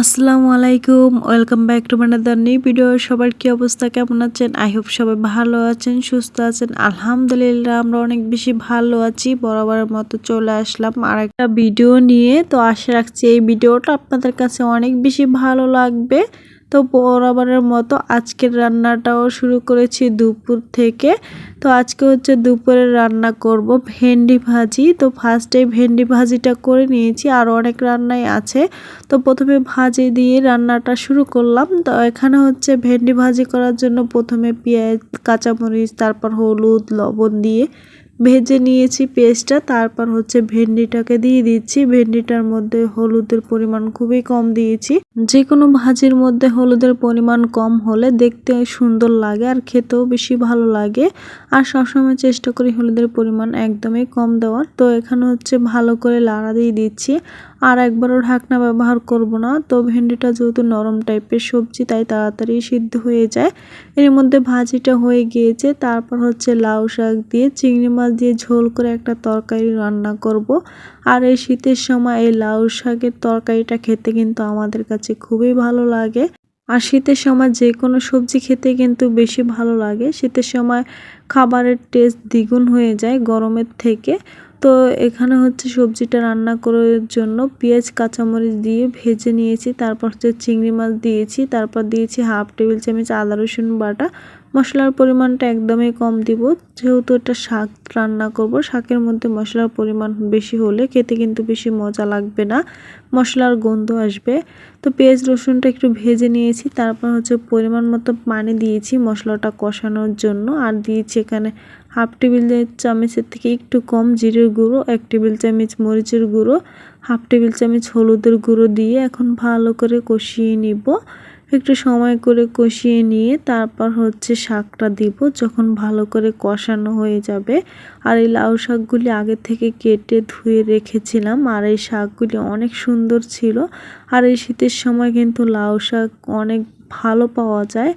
আসসালামু আলাইকুম, welcome back to my another new video সবার কি অবস্থা, কেমন আছেন? আই হোপ সবাই ভালো আছেন, সুস্থ আছেন। আলহামদুলিল্লাহ, আমরা অনেক বেশি ভালো আছি, বরাবরের মতো চলে আসলাম আর একটা ভিডিও নিয়ে। তো আশা রাখছি এই ভিডিওটা আপনাদের কাছে অনেক বেশি ভালো লাগবে। তো বরাবরের মতো আজকের রান্নাটাও শুরু করেছি দুপুর থেকে। তো আজকে হচ্ছে দুপুরে রান্না করব ভেন্ডি ভাজি। তো ফার্স্টে ভেন্ডি ভাজিটা করে নিয়েছি, আর অনেক রান্নাই আছে। তো প্রথমে ভাজি দিয়ে রান্নাটা শুরু করলাম। তো এখানে হচ্ছে ভেন্ডি ভাজি করার জন্য প্রথমে পেঁয়াজ, কাঁচামরিচ, তারপর হলুদ, লবণ দিয়ে ভেজে নিয়েছি পেস্টটা, তারপর হচ্ছে ভেন্ডিটাকে দিয়ে দিচ্ছি। ভেন্ডিটার মধ্যে হলুদের পরিমাণ খুবই কম দিয়েছি। যে কোনো ভাজির মধ্যে হলুদের পরিমাণ কম হলে দেখতে সুন্দর লাগে আর খেতেও বেশি ভালো লাগে। আর সবসময় চেষ্টা করি হলুদের পরিমাণ একদমই কম দেওয়ার। তো এখানে হচ্ছে ভালো করে লাড়া দিয়ে দিচ্ছি। আর একবারও ঢাকনা ব্যবহার করব না। তো ভেন্ডিটা যেহেতু নরম টাইপের সবজি, তাই তাড়াতাড়ি সিদ্ধ হয়ে যায়। এর মধ্যে ভাজিটা হয়ে গিয়েছে। তারপর হচ্ছে লাউ শাক দিয়ে চিংড়ি মাছ দিয়ে ঝোল করে একটা তরকারি রান্না করব। আর এই শীতের সময় এই লাউ শাকের তরকারিটা খেতে কিন্তু আমাদের কাছে খুবই ভালো লাগে। আর শীতের সময় যে কোনো সবজি খেতে কিন্তু বেশি ভালো লাগে। শীতের সময় খাবারের টেস্ট দ্বিগুণ হয়ে যায় গরমের থেকে। তো এখানে হচ্ছে সবজিটা রান্না করার জন্য পেঁয়াজ, কাঁচামরিচ দিয়ে ভেজে নিয়েছি। তারপর হচ্ছে চিংড়ি মাছ দিয়েছি। তারপর দিয়েছি হাফ টেবিল চামচ আদা রসুন বাটা। মশলার পরিমাণটা একদমই কম দিব। যেহেতু এটা শাক রান্না করব, শাকের মধ্যে মশলার পরিমাণ বেশি হলে খেতে কিন্তু বেশি মজা লাগবে না, মশলার গন্ধ আসবে। তো পেঁয়াজ, রসুনটা একটু ভেজে নিয়েছি, তারপর হচ্ছে পরিমাণ মতো পানি দিয়েছি মশলাটা কষানোর জন্য। আর দিয়েছি এখানে হাফ টেবিল চামচের থেকে একটু কম জিরের গুঁড়ো, এক টেবিল চামচ মরিচের গুঁড়ো, হাফ টেবিল চামচ হলুদের গুঁড়ো দিয়ে এখন ভালো করে কষিয়ে নিব। একটু সময় করে কষিয়ে নিয়ে তারপর হচ্ছে শাকটা দিব, যখন ভালো করে কষানো হয়ে যাবে। আর এই লাউ শাকগুলি আগে থেকে কেটে ধুয়ে রেখেছিলাম, আর এই শাকগুলি অনেক সুন্দর ছিল। আর এই শীতের সময় কিন্তু লাউ শাক অনেক ভালো পাওয়া যায়।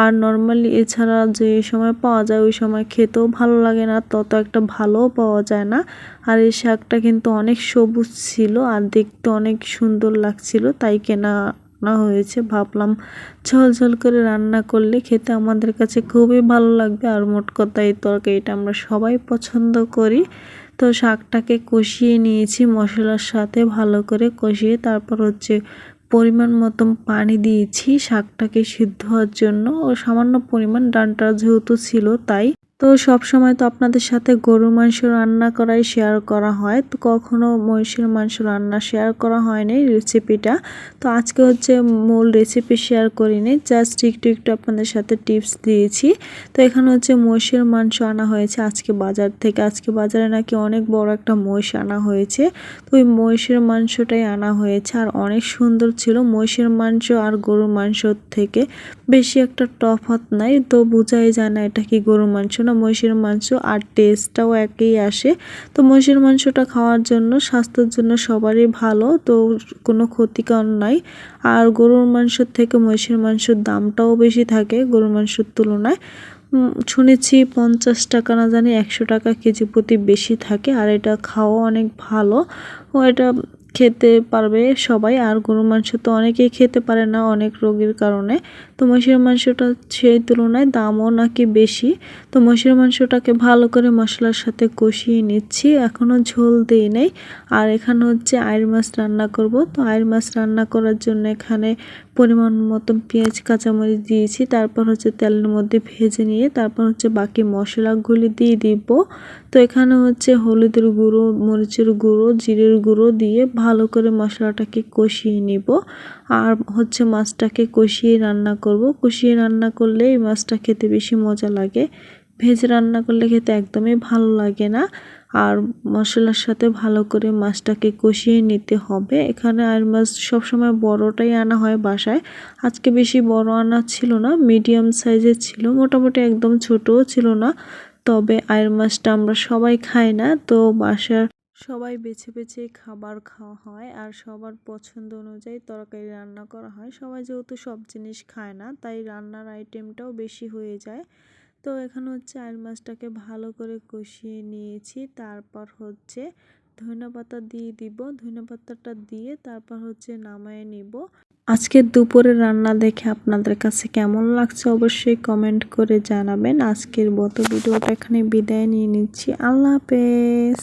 আর নর্মালি এছাড়া যে সময় পাওয়া যায়, ওই সময় খেতেও ভালো লাগে না, তত একটা ভালোও পাওয়া যায় না। আর এই শাকটা কিন্তু অনেক সবুজ ছিল, আর দেখতে অনেক সুন্দর লাগছিল, তাই কেনা না হয়েছে, ভাবলাম ঝোল ঝোল করে রান্না করলে খেতে আমাদের কাছে খুবই ভালো লাগবে। আর মোট কথা এই তরকারিটা আমরা সবাই পছন্দ করি। তো শাকটাকে কষিয়ে নিয়েছি মশলার সাথে ভালো করে কষিয়ে তারপর হচ্ছে পরিমাণ মতন পানি দিয়েছি। শাকটাকে সিদ্ধ হওয়ার জন্য ও সামান্য পরিমাণ ডানটা যেহেতু ছিল তাই তো সব সময় তো আপনাদের সাথে গরুর মাংস রান্না করাই শেয়ার করা হয়। তো কখনো মহিষের মাংস রান্না শেয়ার করা হয়নি রেসিপিটা তো আজকে হচ্ছে মূল রেসিপি শেয়ার করিনি জাস্ট একটু একটু আপনাদের সাথে টিপস দিয়েছি। তো এখানে হচ্ছে মহিষের মাংস আনা হয়েছে আজকে বাজার থেকে। আজকে বাজারে নাকি অনেক বড় একটা মহিষ আনা হয়েছে। তো ওই মহিষের মাংসটাই আনা হয়েছে। আর অনেক সুন্দর ছিল মহিষের মাংস আর গরুর মাংস থেকে। বেশি একটা তফাৎ নাই, তো বোঝাই যায় না এটা কি গরুর মাংস না মহিষের মাংস আর টেস্টটাও একই আসে। তো মহিষের মাংসটা খাওয়ার জন্য, স্বাস্থ্যের জন্য সবারই ভালো, তো কোনো ক্ষতিকর নাই। আর গরুর মাংসর থেকে মহিষের মাংসের দামটাও বেশি থাকে গরুর মাংসের তুলনায়। শুনেছি পঞ্চাশ টাকা না জানি একশো টাকা কেজি প্রতি বেশি থাকে, আর এটা খাওয়া অনেক ভালো। ও এটা খেতে পারবে সবাই, আর গরুর মাংস তো অনেকেই খেতে পারে না অনেক রোগের কারণে। তো মহিষের মাংসটা সেই তুলনায় দামও নাকি বেশি। তো মহিষের মাংসটাকে ভালো করে মশলার সাথে কষিয়ে নিচ্ছি। এখনও ঝোল দিই নেই। আর এখানে হচ্ছে আয়ের মাছ রান্না করব। তো আয়ের মাছ রান্না করার জন্য এখানে পরিমাণ মতন পেঁয়াজ, কাঁচামরিচ দিয়েছি। তারপর হচ্ছে তেলের মধ্যে ভেজে নিয়ে তারপর হচ্ছে বাকি মশলাগুলি দিয়ে দিব। তো এখানে হচ্ছে হলুদের গুঁড়ো, মরিচের গুঁড়ো, জিরের গুঁড়ো দিয়ে ভালো করে মশলাটাকে কষিয়ে নিব। আর হচ্ছে মাছটাকে কষিয়ে রান্না করব। কষিয়ে রান্না করলে এই মাছটা খেতে বেশি মজা লাগে। ভেজে রান্না করলে খেতে একদমই ভালো লাগে না। আর মশলার সাথে ভালো করে মাছটাকে কষিয়ে নিতে হবে। এখানে আর মাছ সবসময় বড়টাই আনা হয় বাসায়। আজকে বেশি বড় আনা ছিল না, মিডিয়াম সাইজের ছিল, মোটামুটি একদম ছোটও ছিল না। তবে আয়ের মাছটা আমরা সবাই খাই না, তো বাসার সবাই বেছে বেছে খাবার খাওয়া হয় আর সবার পছন্দ অনুযায়ী তরকারি রান্না করা হয়। সবাই যেহেতু সব জিনিস খায় না, তাই রান্নার আইটেমটাও বেশি হয়ে যায়। তো এখানে হচ্ছে আইল মাছটাকে ভালো করে কষিয়ে নিয়েছি। তারপর হচ্ছে ধনে পাতা দিয়ে দিব। ধনে পাতাটা দিয়ে তারপর হচ্ছে নামায় নিব। আজকে দুপুরে রান্না দেখে আপনাদের কাছে কেমন লাগছে অবশ্যই কমেন্ট করে জানাবেন। আজকের মতো ভিডিওটা এখানে বিদায় নিয়ে নিচ্ছি। আল্লাহ হাফেজ।